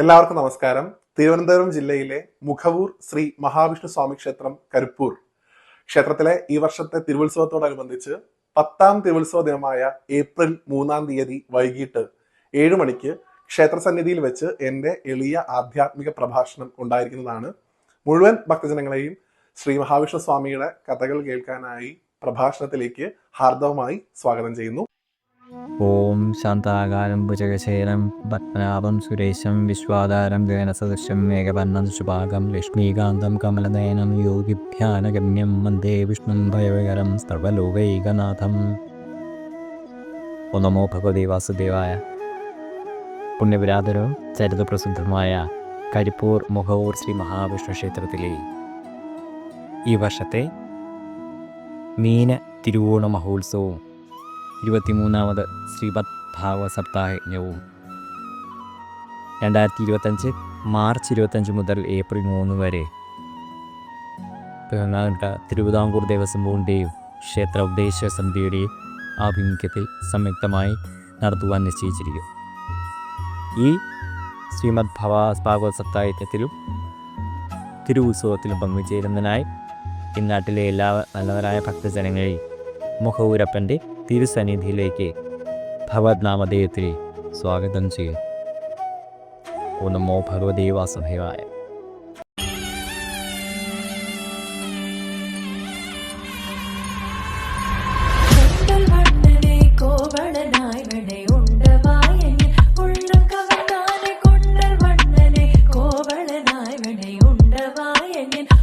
എല്ലാവർക്കും നമസ്കാരം. തിരുവനന്തപുരം ജില്ലയിലെ മുഖവൂർ ശ്രീ മഹാവിഷ്ണു സ്വാമി ക്ഷേത്രം കരിപ്പൂർ ക്ഷേത്രത്തിലെ ഈ വർഷത്തെ തിരുവുത്സവത്തോടനുബന്ധിച്ച് പത്താം തിരുവുത്സവ ദിനമായ ഏപ്രിൽ മൂന്നാം തീയതി വൈകിട്ട് ഏഴു മണിക്ക് ക്ഷേത്ര സന്നിധിയിൽ വെച്ച് എന്റെ എളിയ ആധ്യാത്മിക പ്രഭാഷണം ഉണ്ടായിരിക്കുന്നതാണ്. മുഴുവൻ ഭക്തജനങ്ങളെയും ശ്രീ മഹാവിഷ്ണു സ്വാമിയുടെ കഥകൾ കേൾക്കാനായി പ്രഭാഷണത്തിലേക്ക് ഹാർദവമായി സ്വാഗതം ചെയ്യുന്നു. ഓം ശാന്താകാരം ഭുജകശേരം പത്മനാഭം സുരേശം വിശ്വാധാരം ഗഗനസദൃശം മേഘവർണം ശുഭാഗം ലക്ഷ്മീകാന്തം കമലനയനം യോഗിഭ്യാനഗമ്യം വന്ദേ വിഷ്ണും ഭയവകരം സർവലോകൈകനാഥം. ഒന്നമോ നമോ ഭഗവതി വാസുദേവായ. പുണ്യപുരാതരോ ചരിതപ്രസിദ്ധമായ കരിപ്പൂർ മുഖവൂർ ശ്രീ മഹാവിഷ്ണു ക്ഷേത്രത്തിലെ ഈ വർഷത്തെ മീന തിരുവോണ മഹോത്സവവും ഇരുപത്തിമൂന്നാമത് ശ്രീപദ് ഭാഗവ സപ്താഹയജ്ഞവും. രണ്ടായിരത്തി ഇരുപത്തഞ്ച് മാർച്ച് ഇരുപത്തഞ്ച് മുതൽ ഏപ്രിൽ മൂന്ന് വരെ. ബഹുമാനപ്പെട്ട തിരുവിതാംകൂർ ദേവസ്വം ബോർഡിന്റെയും ക്ഷേത്ര ഉപദേശ സമിതിയുടെയും ആഭിമുഖ്യത്തിൽ സംയുക്തമായി നടത്തുവാൻ നിശ്ചയിച്ചിരിക്കും ഈ ശ്രീമദ് ഭവ ഭാഗവത തിരു തിരുവുത്സവത്തിലും പങ്കുചേരുന്നതിനായി ഇന്നാട്ടിലെ എല്ലാ നല്ലവരായ ഭക്തജനങ്ങളെയും മുഖഊരപ്പന്റെ തിരുസന്നിധിയിലേക്ക് ഭഗവത്നാമദേവത്തിൽ സ്വാഗതം ചെയ്യുന്നു ഓ നമോ ഭഗവതേ വാസുദേവായ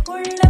ഉള്ള